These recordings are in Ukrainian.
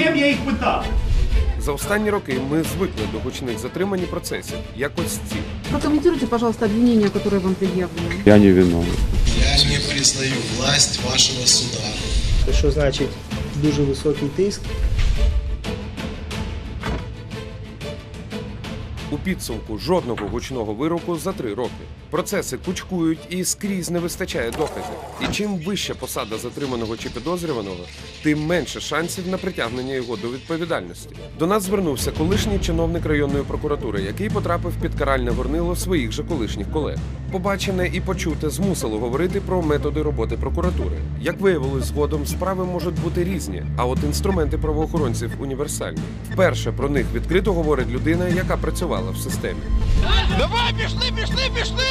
кем я їх питав? За останні роки ми звикли до гучних затримань і процесів, як ось ці. Прокомментируйте, пожалуйста, обвинения, которые вам предъявлены. Я не виновен. Я не признаю власть вашего суда. Що значить дуже високий тиск? У підсумку жодного гучного вироку за три роки. Процеси кучкують і скрізь не вистачає доказів. І чим вища посада затриманого чи підозрюваного, тим менше шансів на притягнення його до відповідальності. До нас звернувся колишній чиновник районної прокуратури, який потрапив під каральне горнило своїх же колишніх колег. Побачене і почуте змусило говорити про методи роботи прокуратури. Як виявилось згодом, справи можуть бути різні, а от інструменти правоохоронців універсальні. Вперше про них відкрито говорить людина, яка працювала в системі. Давай, пішли, пішли, пішли!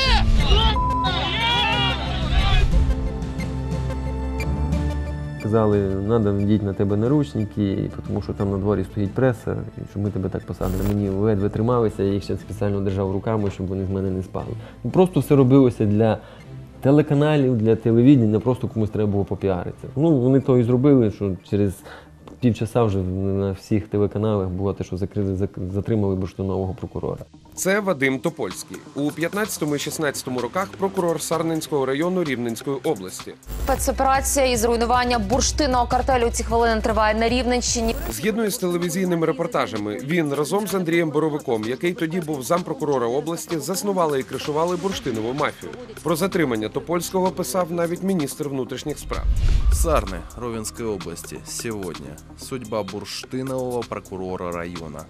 Казали, треба надіти на тебе наручники, тому що там на дворі стоїть преса, і щоб ми тебе так посадили. Мені ледве трималися, я їх ще спеціально держав руками, щоб вони з мене не спали. Ну, Просто все робилося для телеканалів, для телевідення, просто комусь треба було попіаритися. Ну, вони то і зробили, що через півчаса вже на всіх телеканалах було те, що закрили, зак- затримали бурштинового прокурора. Це Вадим Топольський. У 15 і 16 роках прокурор Сарненського району Рівненської області. Спецоперація із руйнування бурштинного картелю ці хвилини триває на Рівненщині. Згідно із телевізійними репортажами, він разом з Андрієм Боровиком, який тоді був зампрокурора області, заснували і кришували бурштинову мафію. Про затримання Топольського писав навіть міністр внутрішніх справ. Сарны Ровенской области. Сегодня. Судьба бурштинового прокурора района.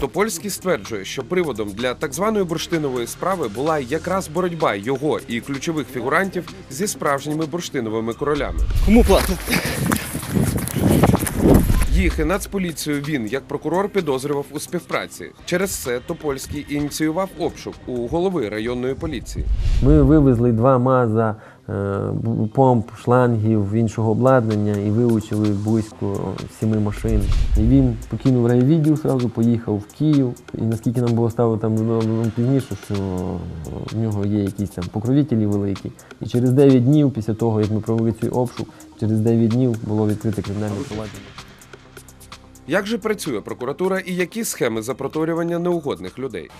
Топольський стверджує, що приводом для так званої бурштинової справи була якраз боротьба його і ключових фігурантів зі справжніми бурштиновими королями. Кому платить? Їх і нацполіцію він, як прокурор, підозрював у співпраці. Через це Топольський ініціював обшук у голови районної поліції. Ми вивезли два маза помп, шлангів, іншого обладнання і вилучили близько сіми машин. І він покинув райвідділ, одразу поїхав в Київ. І наскільки нам було стало там пізніше, що в нього є якісь там покровителі великі. І через 9 днів, після того, як ми провели цей обшук, через 9 днів було відкрите кримінальне провадження. Як же працює прокуратура і які схеми запроторювання неугодних людей?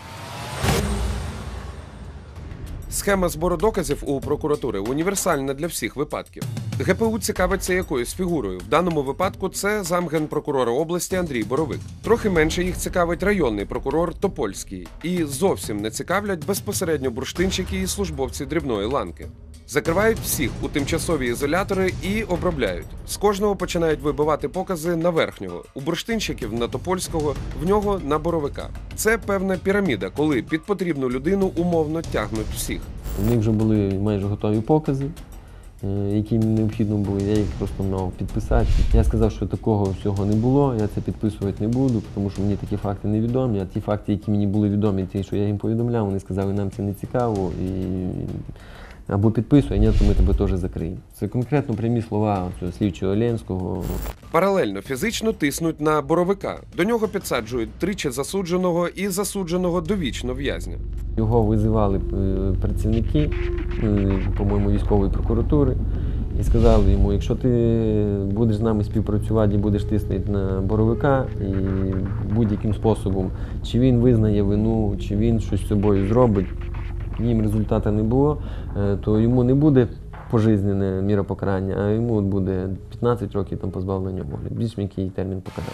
Схема збору доказів у прокуратури універсальна для всіх випадків. ГПУ цікавиться якоюсь фігурою. В даному випадку це замгенпрокурора області Андрій Боровик. Трохи менше їх цікавить районний прокурор Топольський. І зовсім не цікавлять безпосередньо бурштинщики і службовці дрібної ланки. Закривають всіх у тимчасові ізолятори і обробляють. З кожного починають вибивати покази на верхнього, у бурштинщиків на Топольського, в нього на боровика. Це певна піраміда, коли під потрібну людину умовно тягнуть всіх. У них вже були майже готові покази, е, які необхідно було. Я їх просто мав підписати. Я сказав, що такого всього не було, я це підписувати не буду, тому що мені такі факти не відомі. А ті факти, які мені були відомі, ті, що я їм повідомляв, вони сказали, нам це не цікаво. І... Або підписуй, а ні, то ми тебе теж закриємо. Це конкретно прямі слова цього слідчого Оленського. Паралельно фізично тиснуть на боровика. До нього підсаджують тричі засудженого і засудженого довічно в'язня. Його визивали е, працівники, е, по-моєму, військової прокуратури, і сказали йому, якщо ти будеш з нами співпрацювати і будеш тиснути на боровика і будь-яким способом, чи він визнає вину, чи він щось з собою зробить, їм результату не було, е, то йому не буде пожизнене міра покарання, а йому буде 15 років там позбавлення волі. Більш м'який термін покарання.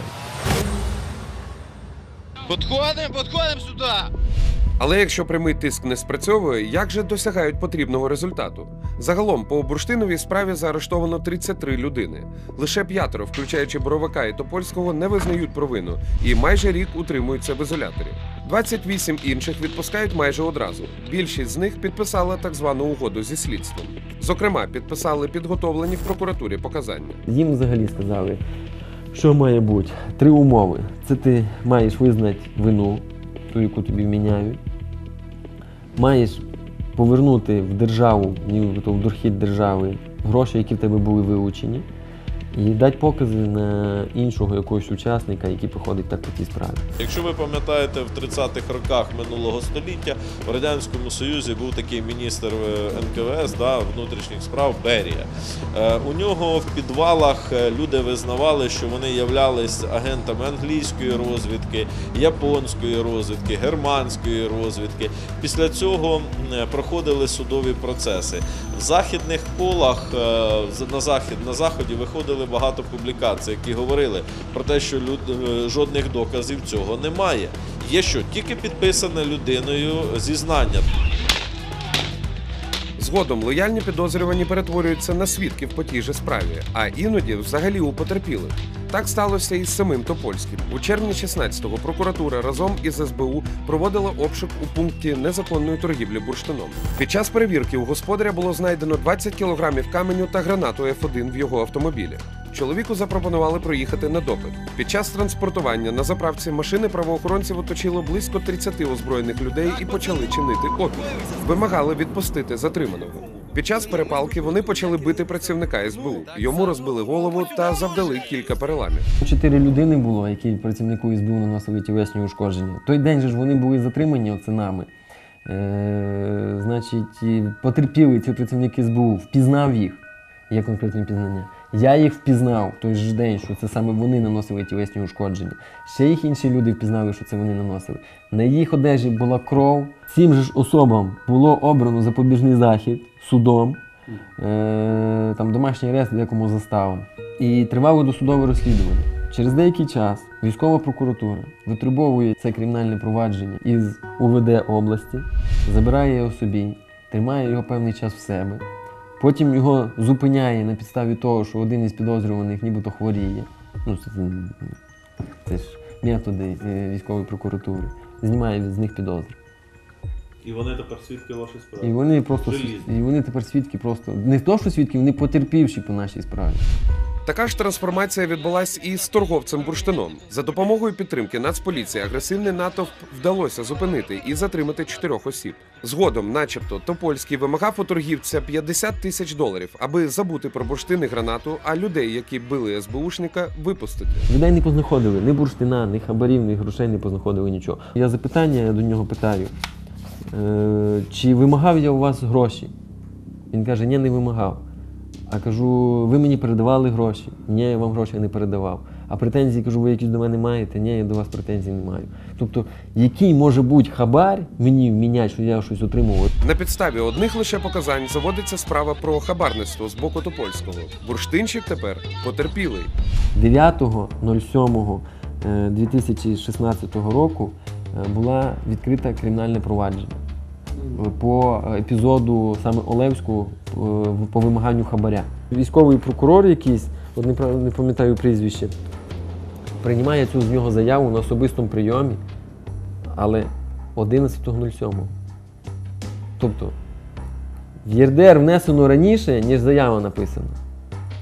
Подходимо, подходимо сюди! Але якщо прямий тиск не спрацьовує, як же досягають потрібного результату? Загалом по бурштиновій справі заарештовано 33 людини. Лише п'ятеро, включаючи Боровика і Топольського, не визнають провину і майже рік утримуються в ізоляторі. 28 інших відпускають майже одразу. Більшість з них підписала так звану угоду зі слідством. Зокрема, підписали підготовлені в прокуратурі показання. Їм взагалі сказали, що має бути три умови. Це ти маєш визнати вину, ту, яку тобі вміняють. Маєш повернути в державу, в дохід держави, гроші, які в тебе були вилучені. І дати покази на іншого якогось учасника, який проходить так по тій справі. Якщо ви пам'ятаєте, в 30-х роках минулого століття в радянському союзі був такий міністр е, НКВС да, внутрішніх справ Берія. Е, У нього в підвалах е, люди визнавали, що вони являлись агентами англійської розвідки, японської розвідки, германської розвідки. Після цього проходили судові процеси. В західних колах на захід на заході виходили багато публікацій, які говорили про те, що люд, е, жодних доказів цього немає. Є що тільки підписане людиною зізнання. Згодом лояльні підозрювані перетворюються на свідків по тій же справі, а іноді взагалі у потерпілих. Так сталося і з самим Топольським. У червні 16-го прокуратура разом із СБУ проводила обшук у пункті незаконної торгівлі бурштином. Під час перевірки у господаря було знайдено 20 кілограмів каменю та гранату F1 в його автомобілі. Чоловіку запропонували проїхати на допит. Під час транспортування на заправці машини правоохоронців оточило близько 30 озброєних людей і почали чинити опір. Вимагали відпустити затриманого. Під час перепалки вони почали бити працівника СБУ. Йому розбили голову та завдали кілька переламів. Чотири людини було, які працівнику СБУ наносили тілесні ушкодження. Той день же ж вони були затримані оценами. Е, значить, потерпіли ці працівники СБУ, впізнав їх. Є конкретні пізнання. Я їх впізнав в той же день, що це саме вони наносили тілесні ушкодження. Ще їх інші люди впізнали, що це вони наносили. На їх одежі була кров. Цим же ж особам було обрано запобіжний захід судом, е, там домашній арест декому заставом. І тривало досудове розслідування. Через деякий час військова прокуратура витребовує це кримінальне провадження із УВД області, забирає його собі, тримає його певний час в себе. Потім його зупиняє на підставі того, що один із підозрюваних нібито хворіє. Ну, це, це ж методи е, військової прокуратури. Знімає з них підозри. І вони тепер свідки вашої справи. І вони просто Желізні. і вони тепер свідки просто не то, що свідки, вони потерпівші по нашій справі. Така ж трансформація відбулась і з торговцем бурштином. За допомогою підтримки Нацполіції агресивний натовп вдалося зупинити і затримати чотирьох осіб. Згодом, начебто, Топольський вимагав у торгівця 50 тисяч доларів, аби забути про бурштин і гранату, а людей, які били СБУшника, випустити. Людей не познаходили, ні бурштина, ні хабарів, ні грошей не познаходили нічого. Я запитання я до нього питаю, чи вимагав я у вас гроші? Він каже, ні, не вимагав. А кажу, ви мені передавали гроші? Ні, я вам гроші не передавав. А претензії, кажу, ви якісь до мене маєте? Ні, я до вас претензій не маю. Тобто, який може бути хабар мені вмінять, що я щось отримував? На підставі одних лише показань заводиться справа про хабарництво з боку Топольського. Бурштинчик тепер потерпілий. 9.07.2016 року е, була відкрита кримінальне провадження е, по епізоду саме Олевську е, по вимаганню хабаря. Військовий прокурор якийсь, от не, пам'ятаю прізвище, приймає цю з нього заяву на особистому прийомі, але 11.07. Тобто в ЄРДР внесено раніше, ніж заява написана.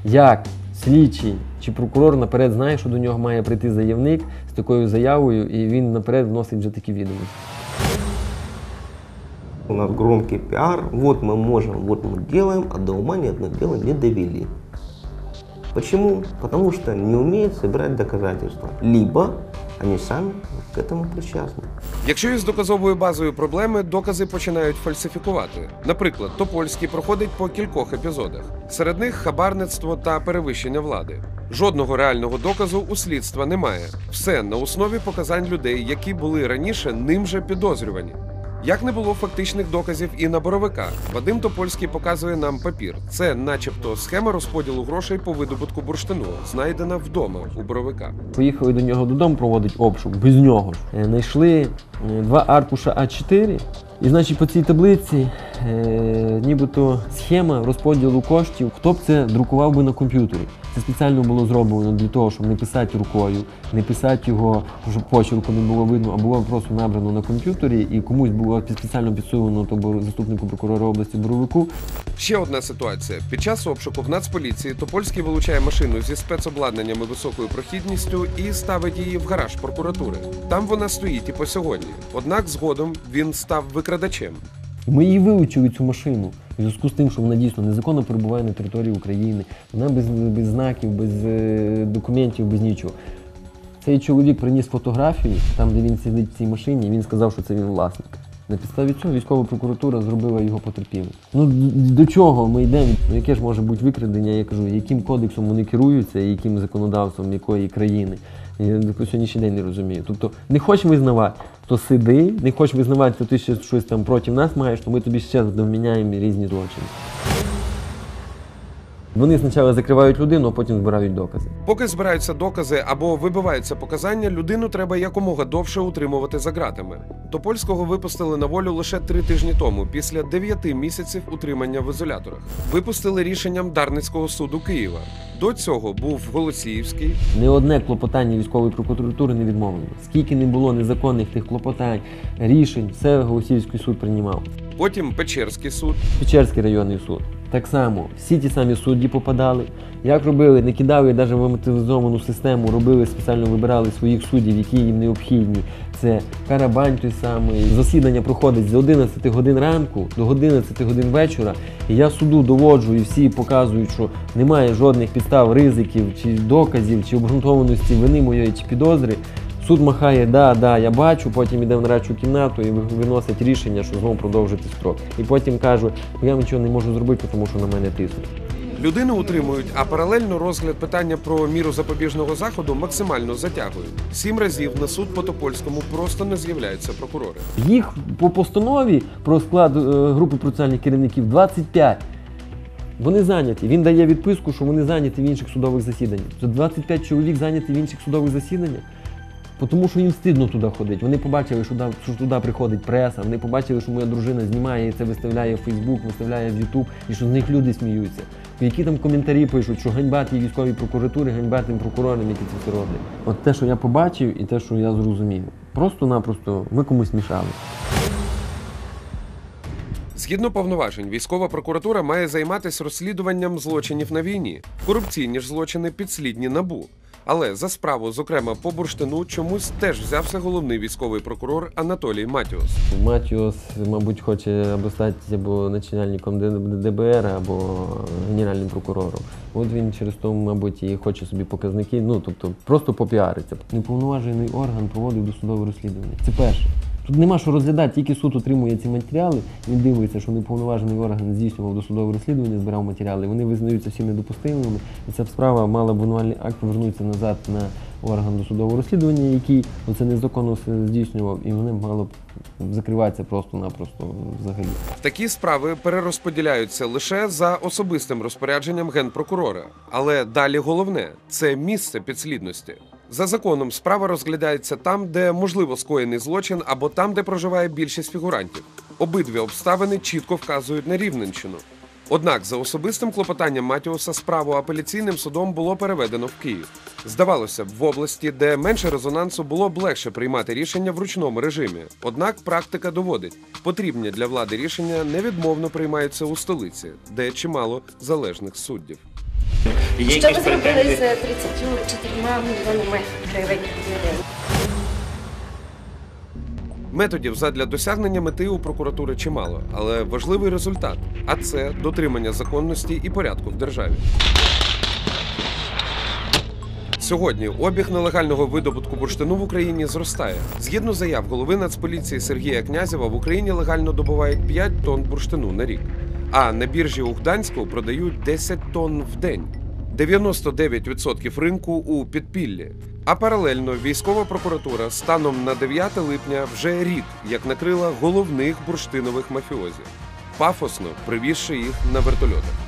Як слідчий чи прокурор наперед знає, що до нього має прийти заявник такою заявою, і він наперед вносить вже такі відомості. У нас громкий пиар, вот мы можем, вот мы делаем, а до ума ни одно дело не довели. Почему? Потому что не умеют собирать доказательства. Либо они самі к этому причастны. Якщо із доказовою базою проблеми, докази починають фальсифікувати. Наприклад, Топольський проходить по кількох епізодах. Серед них хабарництво та перевищення влади. Жодного реального доказу у слідства немає. Все на основі показань людей, які були раніше ним же підозрювані. Як не було фактичних доказів і на боровика, Вадим Топольський показує нам папір. Це, начебто, схема розподілу грошей по видобутку бурштину, знайдена вдома у боровика. Поїхали до нього додому проводить обшук без нього. Е, Знайшли е, два аркуша А4. І значить по цій таблиці е, нібито схема розподілу коштів, хто б це друкував би на комп'ютері. Це спеціально було зроблено для того, щоб не писати рукою, не писати його, щоб почерку не було видно, а було просто набрано на комп'ютері і комусь було спеціально підсунено то заступнику прокурора області Боровику, Ще одна ситуація. Під час обшуку в Нацполіції Топольський вилучає машину зі спецобладнанням і високою прохідністю і ставить її в гараж прокуратури. Там вона стоїть і по сьогодні. Однак згодом він став викрадачем. Ми її вилучили цю машину. В зв'язку з тим, що вона дійсно незаконно перебуває на території України, вона без, без знаків, без е, документів, без нічого. Цей чоловік приніс фотографію, там, де він сидить в цій машині, і він сказав, що це він власник. На підставі цього військова прокуратура зробила його потерпілим. Ну до чого ми йдемо? Ну, яке ж може бути викрадення? Я кажу, яким кодексом вони керуються, і яким законодавством якої країни. Я до сьогоднішній день не розумію. Тобто не хочеш визнавати, то сиди, не хочеш визнавати, то ти ще щось там проти нас маєш, то ми тобі ще доміняємо різні злочини. Вони спочатку закривають людину, а потім збирають докази. Поки збираються докази або вибиваються показання, людину треба якомога довше утримувати за ґратами. Топольського випустили на волю лише три тижні тому, після дев'яти місяців утримання в ізоляторах. Випустили рішенням Дарницького суду Києва. До цього був Голосіївський, Не одне клопотання військової прокуратури не відмовлено. Скільки не було незаконних тих клопотань, рішень, все Голосіївський суд приймав. потім Печерський суд, Печерський районний суд. Так само, всі ті самі судді попадали. Як робили, не кидали навіть в автоматизовану систему, робили спеціально вибирали своїх суддів, які їм необхідні. Це Карабань той самий. Засідання проходить з 11 годин ранку до 11 годин вечора. І я суду доводжу, і всі показують, що немає жодних підстав, ризиків, чи доказів, чи обґрунтованості вини моєї чи підозри. Суд махає, да, да, я бачу, потім йде в нарадчу кімнату і ви- виносить рішення, що знову продовжити строк. І потім кажу, я нічого не можу зробити, тому що на мене тиснуть. Людину утримують, а паралельно розгляд питання про міру запобіжного заходу максимально затягують. Сім разів на суд по Топольському просто не з'являються прокурори. Їх по постанові про склад е, групи процесуальних керівників 25. Вони зайняті. Він дає відписку, що вони зайняті в інших судових засіданнях. Це 25 чоловік зайняті в інших судових засіданнях. Тому що їм стидно туди ходити. Вони побачили, що туди, що туди приходить преса, вони побачили, що моя дружина знімає і це виставляє в Фейсбук, виставляє в Ютуб, і що з них люди сміються. Які там коментарі пишуть, що ганьба тій військовій прокуратурі, ганьба тим прокурорам, які це все роблять. От те, що я побачив, і те, що я зрозумів. Просто-напросто ми комусь мішали. Згідно повноважень, військова прокуратура має займатися розслідуванням злочинів на війні. Корупційні ж злочини підслідні набу. Але за справу, зокрема по бурштину, чомусь теж взявся головний військовий прокурор Анатолій Матіус. Матіус, мабуть, хоче або стати або начальником ДБР, або генеральним прокурором. От він через то, мабуть, і хоче собі показники, ну тобто просто попіариться. Неповноважений орган проводив досудове розслідування. Це перше. Тут нема що розглядати, тільки суд отримує ці матеріали, він дивиться, що неповноважений орган здійснював досудове розслідування, збирав матеріали. Вони визнаються всі недопустимими, і ця справа мала обвинувальний акт повернутися назад на орган досудового розслідування, який це незаконно здійснював, і вони мало б закриватися просто-напросто взагалі. Такі справи перерозподіляються лише за особистим розпорядженням генпрокурора. Але далі головне це місце підслідності. За законом справа розглядається там, де можливо скоєний злочин, або там, де проживає більшість фігурантів. Обидві обставини чітко вказують на Рівненщину. Однак за особистим клопотанням Матіуса справу апеляційним судом було переведено в Київ. Здавалося б, в області, де менше резонансу, було б легше приймати рішення в ручному режимі. Однак практика доводить, потрібні для влади рішення невідмовно приймаються у столиці, де чимало залежних суддів. Що ви зробили з 34 мільйонами гривень? Методів задля досягнення мети у прокуратури чимало, але важливий результат а це дотримання законності і порядку в державі. Сьогодні обіг нелегального видобутку бурштину в Україні зростає. Згідно заяв голови Нацполіції Сергія Князєва, в Україні легально добувають 5 тонн бурштину на рік, а на біржі у Гданську продають 10 тонн в день. 99% ринку у підпіллі. А паралельно військова прокуратура станом на 9 липня вже рік як накрила головних бурштинових мафіозів, пафосно привізши їх на вертольотах.